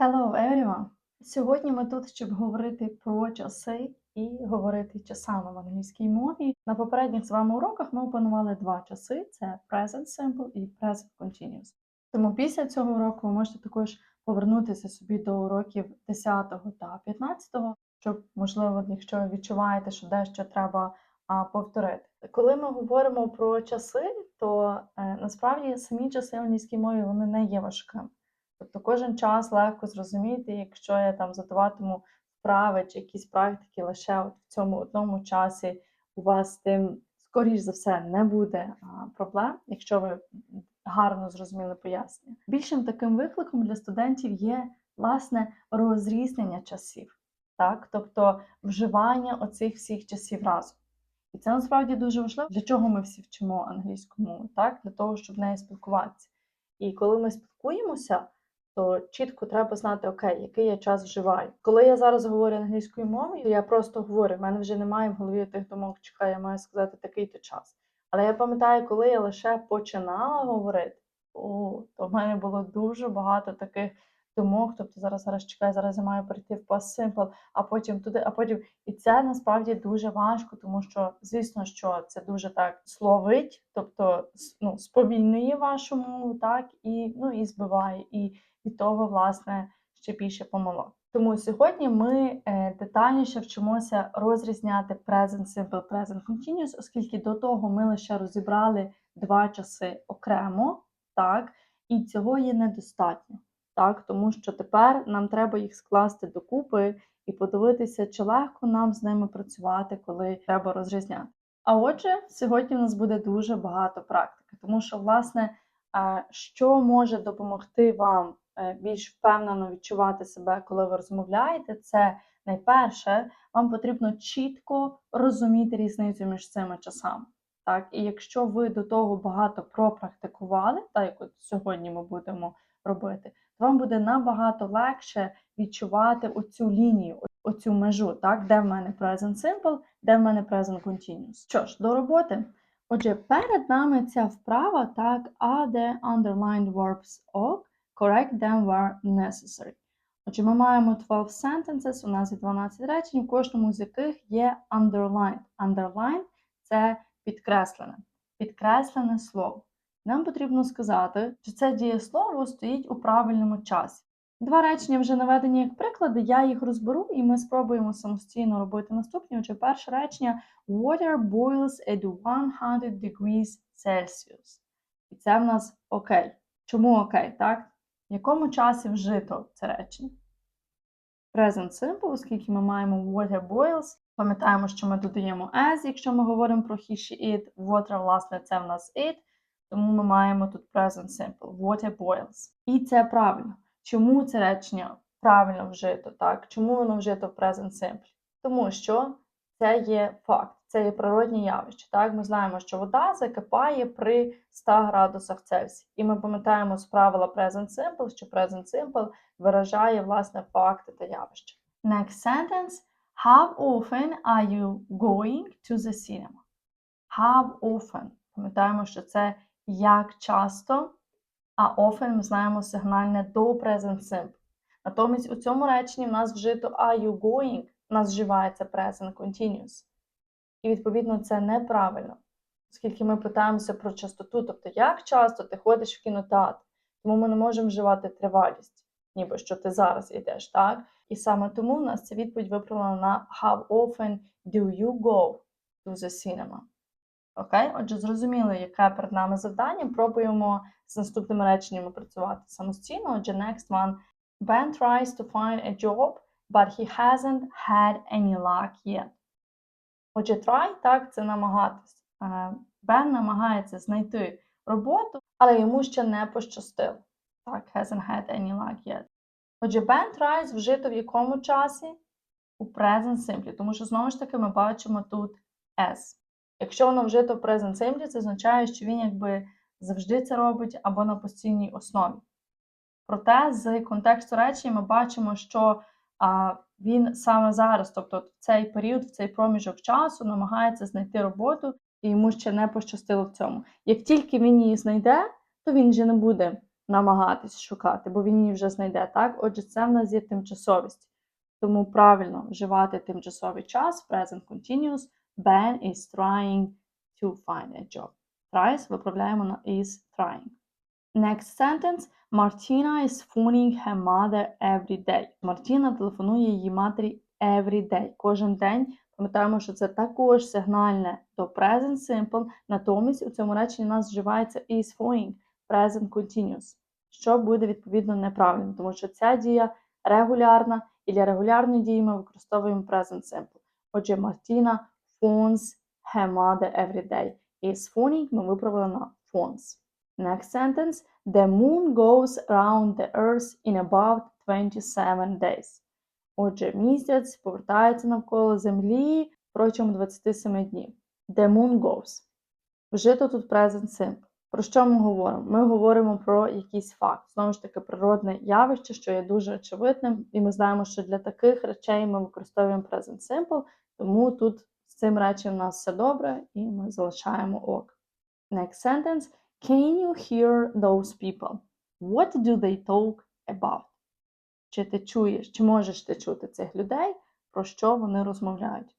Hello everyone! Сьогодні ми тут, щоб говорити про часи і говорити часами в англійській мові. На попередніх з вами уроках ми опанували два часи: це Present Simple і Present Continuous. Тому після цього уроку ви можете також повернутися собі до уроків 10 та 15, щоб, можливо, якщо ви відчуваєте, що дещо треба повторити. Коли ми говоримо про часи, то е, насправді самі часи в англійській мові вони не є важкими. Тобто кожен час легко зрозуміти, якщо я там задаватиму вправи чи якісь практики лише от в цьому одному часі, у вас з тим, скоріш за все, не буде проблем, якщо ви гарно зрозуміли пояснення. Більшим таким викликом для студентів є власне розрізнення часів, так? тобто вживання оцих всіх часів разом. І це насправді дуже важливо, для чого ми всі вчимо англійську мову, так? для того, щоб в неї спілкуватися. І коли ми спілкуємося, то чітко треба знати, окей, який я час вживаю. Коли я зараз говорю англійською мовою, я просто говорю, в мене вже немає в голові тих думок, чекай, я маю сказати такий-то час. Але я пам'ятаю, коли я лише починала говорити, о, то в мене було дуже багато таких думок. Тобто зараз зараз чекай, зараз я маю перейти в past а потім туди, а потім. І це насправді дуже важко, тому що, звісно, що це дуже так словить, тобто ну, сповільнює вашу мову, так, і ну, і збиває. І від того, власне, ще більше помилок. Тому сьогодні ми е, детальніше вчимося розрізняти Present Simple, Present Continuous, оскільки до того ми лише розібрали два часи окремо, так, і цього є недостатньо, так, тому що тепер нам треба їх скласти докупи і подивитися, чи легко нам з ними працювати, коли треба розрізняти. А отже, сьогодні в нас буде дуже багато практики, тому що, власне, е, що може допомогти вам більш впевнено відчувати себе, коли ви розмовляєте, це найперше, вам потрібно чітко розуміти різницю між цими часами. Так, і якщо ви до того багато пропрактикували, так як от сьогодні ми будемо робити, то вам буде набагато легше відчувати оцю лінію, оцю межу, так, де в мене present simple, де в мене present continuous. Що ж, до роботи. Отже, перед нами ця вправа, так, the underlined verbs of, correct them where necessary. Отже, ми маємо 12 sentences, у нас є 12 речень, в кожному з яких є underlined. Underline – це підкреслене, підкреслене слово. Нам потрібно сказати, чи це дієслово стоїть у правильному часі. Два речення вже наведені як приклади, я їх розберу, і ми спробуємо самостійно робити наступні. Отже, перше речення Water boils at 100 degrees Celsius. І це в нас окей. Чому окей, так? В якому часі вжито це речення? Present simple, оскільки ми маємо water boils. Пам'ятаємо, що ми додаємо as, якщо ми говоримо про he, she, it. Water, власне, це в нас it. Тому ми маємо тут present simple. Water boils. І це правильно. Чому це речення правильно вжито? так? Чому воно вжито в present simple? Тому що це є факт, це є природнє явище. Так? Ми знаємо, що вода закипає при 100 градусах Цельсія. І ми пам'ятаємо з правила present simple, що present simple виражає власне факти та явища. Next sentence. How often are you going to the cinema? How often? Пам'ятаємо, що це як часто, а often ми знаємо сигнальне до present simple. Натомість у цьому реченні в нас вжито are you going, у нас вживається present continuous. І, відповідно, це неправильно, оскільки ми питаємося про частоту, тобто, як часто ти ходиш в кінотеатр, тому ми не можемо вживати тривалість, ніби що ти зараз йдеш, так? І саме тому у нас ця відповідь виправлена на How often do you go to the cinema? Окей, отже, зрозуміло, яке перед нами завдання. Пробуємо з наступними реченнями працювати самостійно. Отже, next one. Ben tries to find a job, but he hasn't had any luck yet. Отже, try, так, це намагатись. Бен намагається знайти роботу, але йому ще не пощастило. Так, hasn't had any luck yet. Отже, Ben tries вжито в якому часі? У present simple, тому що, знову ж таки, ми бачимо тут S. Якщо воно вжито в present simple, це означає, що він якби завжди це робить або на постійній основі. Проте, з контексту речення ми бачимо, що а, він саме зараз, тобто в цей період, в цей проміжок часу, намагається знайти роботу, і йому ще не пощастило в цьому. Як тільки він її знайде, то він вже не буде намагатись шукати, бо він її вже знайде. Так, отже, це в нас є тимчасовість. Тому правильно вживати тимчасовий час, present continuous. Ben is trying to find a job. Tries виправляємо на is trying. Next sentence. Martina is phoning her mother every day. Мартіна телефонує її матері every day. Кожен день. Пам'ятаємо, що це також сигнальне до present simple. Натомість у цьому реченні у нас вживається is phoning, present continuous, що буде відповідно неправильно, тому що ця дія регулярна, і для регулярної дії ми використовуємо present simple. Отже, Мартіна phones her mother every day. Is phoning ми виправили на phones. Next sentence. The moon goes around the earth in about 27 days. Отже, місяць повертається навколо Землі протягом 27 днів. The moon goes. Вжито тут present simple. Про що ми говоримо? Ми говоримо про якийсь факт. Знову ж таки, природне явище, що є дуже очевидним, і ми знаємо, що для таких речей ми використовуємо present simple, тому тут з цим речем у нас все добре, і ми залишаємо ок. Next sentence. Can you hear those people? What do they talk about? Чи ти чуєш, чи можеш ти чути цих людей, про що вони розмовляють?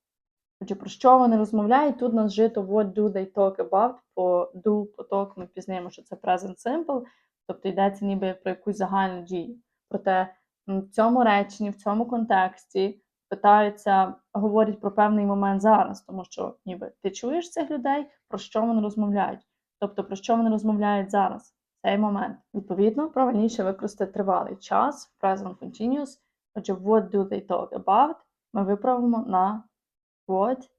Отже, про що вони розмовляють? Тут нас жито what do they talk about, по do, по talk ми пізнаємо, що це present simple, тобто йдеться ніби про якусь загальну дію. Проте в цьому реченні, в цьому контексті питаються, говорять про певний момент зараз, тому що ніби ти чуєш цих людей, про що вони розмовляють. Тобто, про що вони розмовляють зараз, в цей момент. Відповідно, правильніше використати тривалий час, present continuous. Отже, what do they talk about? Ми виправимо на what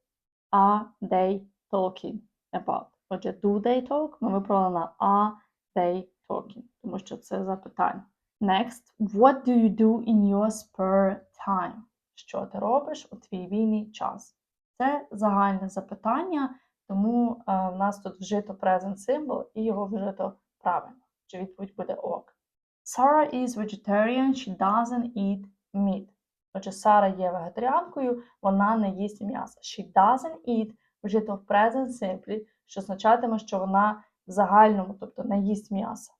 are they talking about. Отже, do they talk? Ми виправили на are they talking, тому що це запитання. Next, what do you do in your spare time? Що ти робиш у твій вільний час? Це загальне запитання. Тому е, в нас тут вжито present symbol і його вжито правильно. Чи відповідь буде ок. Sarah is vegetarian, she doesn't eat meat. Отже, Сара є вегетаріанкою, вона не їсть м'яса. She doesn't eat вжито в present simple, що означатиме, що вона в загальному, тобто не їсть м'яса.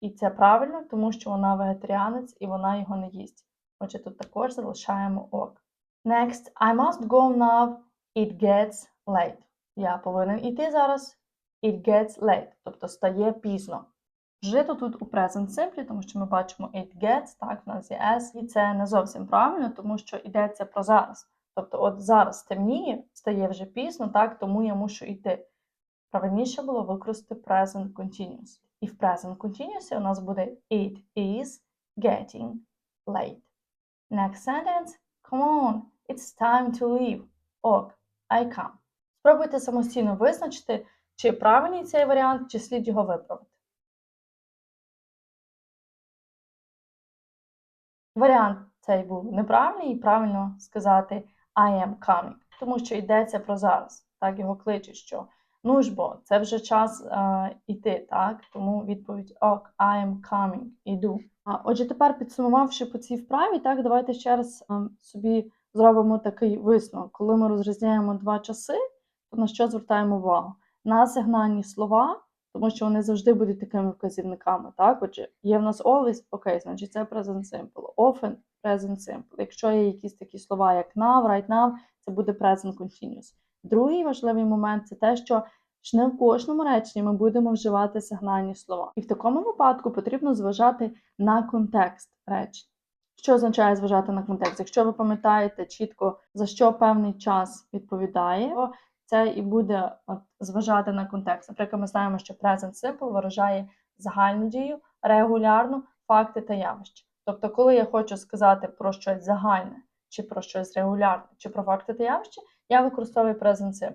І це правильно, тому що вона вегетаріанець і вона його не їсть. Отже, тут також залишаємо ок. Next, I must go now, it gets late. Я повинен іти зараз. It gets late, тобто стає пізно. Вжито тут у present simple, тому що ми бачимо it gets, так, в нас є S, і це не зовсім правильно, тому що йдеться про зараз. Тобто, от зараз темніє, стає вже пізно, так, тому я мушу йти. Правильніше було використати present continuous. І в present continuous у нас буде it is getting late. Next sentence. Come on, it's time to leave. Ок, I come. Спробуйте самостійно визначити, чи правильний цей варіант, чи слід його виправити. Варіант цей був неправильний, і правильно сказати I am coming, тому що йдеться про зараз. Так його кличуть, що ну ж бо, це вже час е, іти, так? Тому відповідь ок, I am coming, іду. А, Отже, тепер підсумувавши по цій вправі, так, давайте ще раз е, собі зробимо такий висновок. Коли ми розрізняємо два часи, на що звертаємо увагу? На сигнальні слова, тому що вони завжди будуть такими вказівниками. Так? Отже, є в нас always, окей, значить це present simple, often present simple. Якщо є якісь такі слова, як now, right now, це буде present continuous. Другий важливий момент це те, що ж не в кожному реченні ми будемо вживати сигнальні слова. І в такому випадку потрібно зважати на контекст речень. Що означає зважати на контекст? Якщо ви пам'ятаєте чітко, за що певний час відповідає, то це і буде от, зважати на контекст. Наприклад, ми знаємо, що present simple виражає загальну дію, регулярну, факти та явища. Тобто, коли я хочу сказати про щось загальне, чи про щось регулярне, чи про факти та явища, я використовую present simple.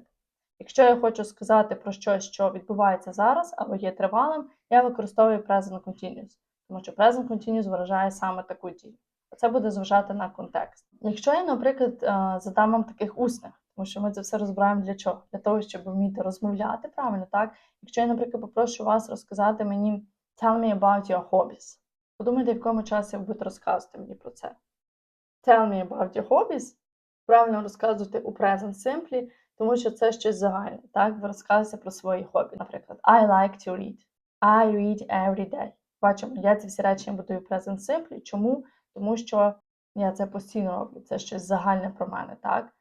Якщо я хочу сказати про щось, що відбувається зараз або є тривалим, я використовую present continuous, тому що present continuous виражає саме таку дію. Це буде зважати на контекст. Якщо я, наприклад, е, задам вам таких усних, тому що ми це все розбираємо для чого? Для того, щоб вміти розмовляти правильно, так? Якщо я, наприклад, попрошу вас розказати мені tell me about your hobbies. Подумайте, в якому часі ви будете розказувати мені про це. Tell me about your hobbies. Правильно розказувати у present simple, тому що це щось загальне. Так, ви розказуєте про свої хобі. Наприклад, I like to read. I read every day. Бачимо, я ці всі речення будую в present simple. Чому? Тому що я це постійно роблю. Це щось загальне про мене, так?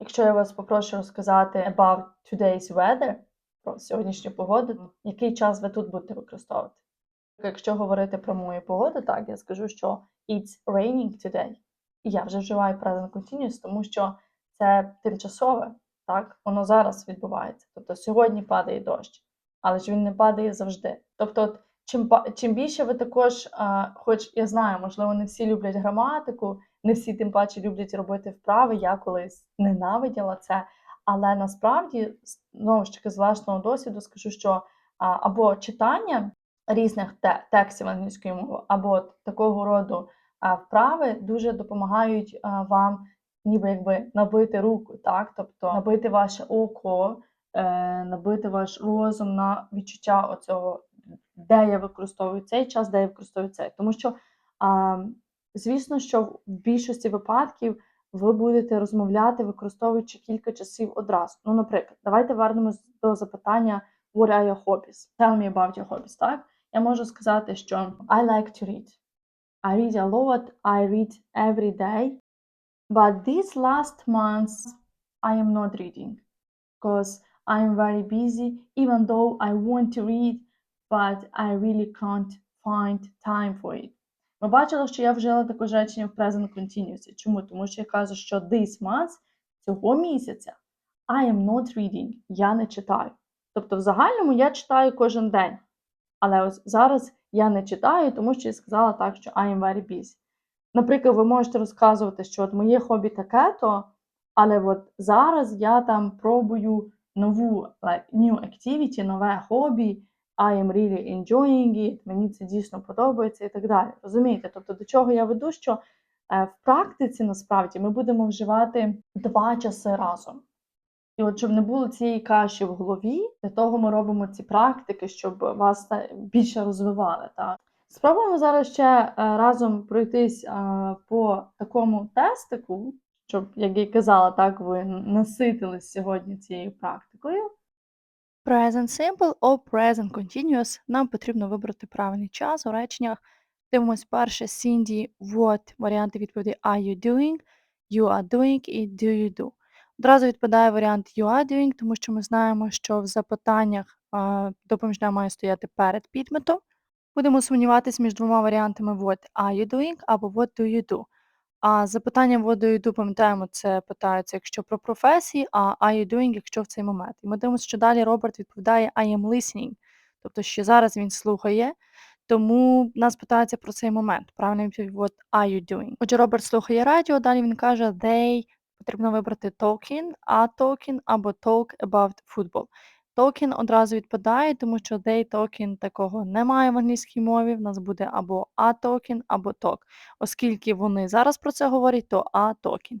Якщо я вас попрошу розказати about today's weather, про сьогоднішню погоду, який час ви тут будете використовувати? Якщо говорити про мою погоду, так, я скажу, що it's raining today. І я вже вживаю present continuous, тому що це тимчасове, так, воно зараз відбувається. Тобто сьогодні падає дощ, але ж він не падає завжди. Тобто, от, чим, чим більше ви також, а, хоч я знаю, можливо, не всі люблять граматику, не всі тим паче люблять робити вправи, я колись ненавиділа це. Але насправді, знову ж таки, з власного досвіду скажу, що або читання різних те- текстів англійської мови, або такого роду вправи дуже допомагають вам ніби якби набити руку, так? Тобто набити ваше око, е, набити ваш розум на відчуття оцього, де я використовую цей час, де я використовую цей. Тому що, звісно, що в більшості випадків ви будете розмовляти, використовуючи кілька часів одразу. Ну, наприклад, давайте вернемось до запитання What are your hobbies? Tell me about your hobbies, так? Я можу сказати, що I like to read. I read a lot, I read every day. But these last months I am not reading because I am very busy, even though I want to read, but I really can't find time for it. Ми бачили, що я вжила також речення в present continuous. Чому? Тому що я кажу, що this month, цього місяця, I am not reading, я не читаю. Тобто, в загальному я читаю кожен день. Але ось зараз я не читаю, тому що я сказала так, що I am very busy. Наприклад, ви можете розказувати, що от моє хобі таке-то, але от зараз я там пробую нову like, new activity, нове хобі, I am really enjoying it, мені це дійсно подобається і так далі. Розумієте? Тобто, до чого я веду, що е, в практиці насправді ми будемо вживати два часи разом. І от щоб не було цієї каші в голові, для того ми робимо ці практики, щоб вас більше розвивали. Так? Спробуємо зараз ще е, разом пройтись е, по такому тестику, щоб, як я казала, так ви наситились сьогодні цією практикою. Present simple or present continuous. Нам потрібно вибрати правильний час у реченнях. Дивимось перше Cindy, what варіанти відповіді are you doing, you are doing і do you do. Одразу відпадає варіант you are doing, тому що ми знаємо, що в запитаннях допоміжна має стояти перед підметом. Будемо сумніватись між двома варіантами what are you doing або what do you do. А запитання what do you do, пам'ятаємо, це питаються, якщо про професії, а are you doing, якщо в цей момент. І ми дивимося, що далі Роберт відповідає I am listening, тобто що зараз він слухає, тому нас питається про цей момент. Правильно відповідь what are you doing. Отже, Роберт слухає радіо, далі він каже they, потрібно вибрати talking, а talking або talk about football. Talking одразу відпадає, тому що they talking такого немає в англійській мові. В нас буде або a talking, або talk. Оскільки вони зараз про це говорять, то a talking.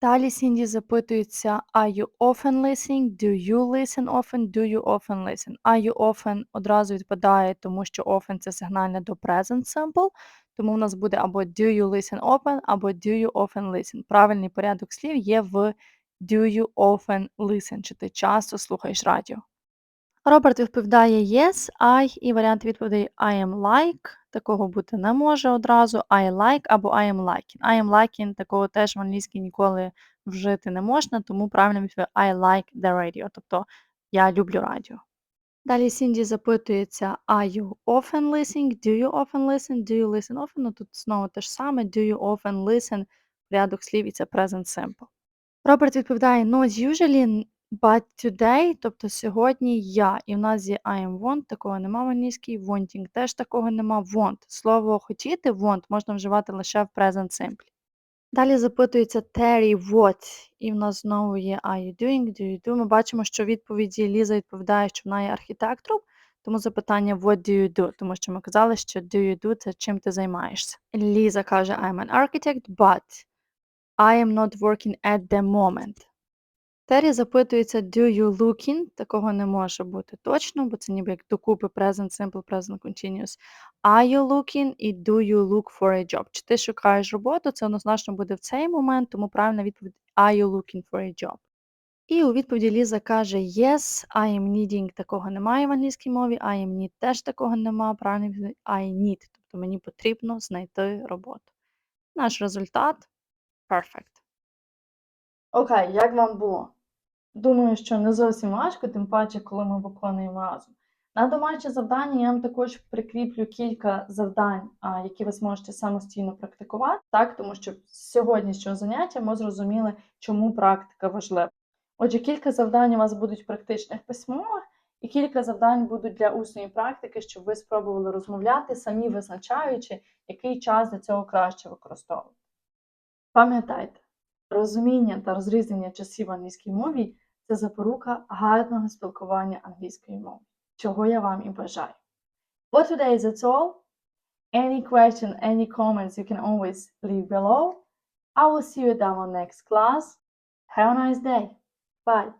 Далі Сінді запитується Are you often listening? Do you listen often? Do you often listen? Are you often одразу відпадає, тому що often це сигнальне до present simple. Тому в нас буде або do you listen often, або do you often listen. Правильний порядок слів є в do you often listen, чи ти часто слухаєш радіо. Роберт відповідає yes, I, і варіант відповідей I am like, такого бути не може одразу, I like або I am liking. I am liking, такого теж в англійській ніколи вжити не можна, тому правильно відповідь I like the radio, тобто я люблю радіо. Далі Сінді запитується Are you often listening? Do you often listen? Do you listen often? Ну, тут знову те ж саме, do you often listen, порядок слів і це present simple. Роберт відповідає not usually, but today, тобто сьогодні я. І в нас є I am want, такого нема в англійській, wanting теж такого нема. Want. Слово хотіти, want, можна вживати лише в present simple. Далі запитується Terry what, і в нас знову є are you doing, do you do. Ми бачимо, що відповіді Ліза відповідає, що вона є архітектором, тому запитання what do you do, тому що ми казали, що do you do – це чим ти займаєшся. Ліза каже I'm an architect, but I am not working at the moment. Террі запитується do you looking? Такого не може бути точно, бо це ніби як докупи present simple, present continuous. Are you looking і do you look for a job? Чи ти шукаєш роботу? Це однозначно буде в цей момент, тому правильна відповідь are you looking for a job? І у відповіді Ліза каже Yes, I am needing. Такого немає в англійській мові. I am need теж такого немає. Правильно відповідь I need. Тобто мені потрібно знайти роботу. Наш результат perfect. Окей, як вам було? Думаю, що не зовсім важко, тим паче, коли ми виконуємо разом. На домашнє завдання я вам також прикріплю кілька завдань, які ви зможете самостійно практикувати, так, тому що з сьогоднішнього заняття ми зрозуміли, чому практика важлива. Отже, кілька завдань у вас будуть в практичних письмових, і кілька завдань будуть для усної практики, щоб ви спробували розмовляти, самі визначаючи, який час для цього краще використовувати. Пам'ятайте, розуміння та розрізнення часів в англійській мові це запорука гарного спілкування англійської мови, чого я вам і бажаю. For today that's all. Any question, any comments you can always leave below. I will see you down on next class. Have a nice day. Bye.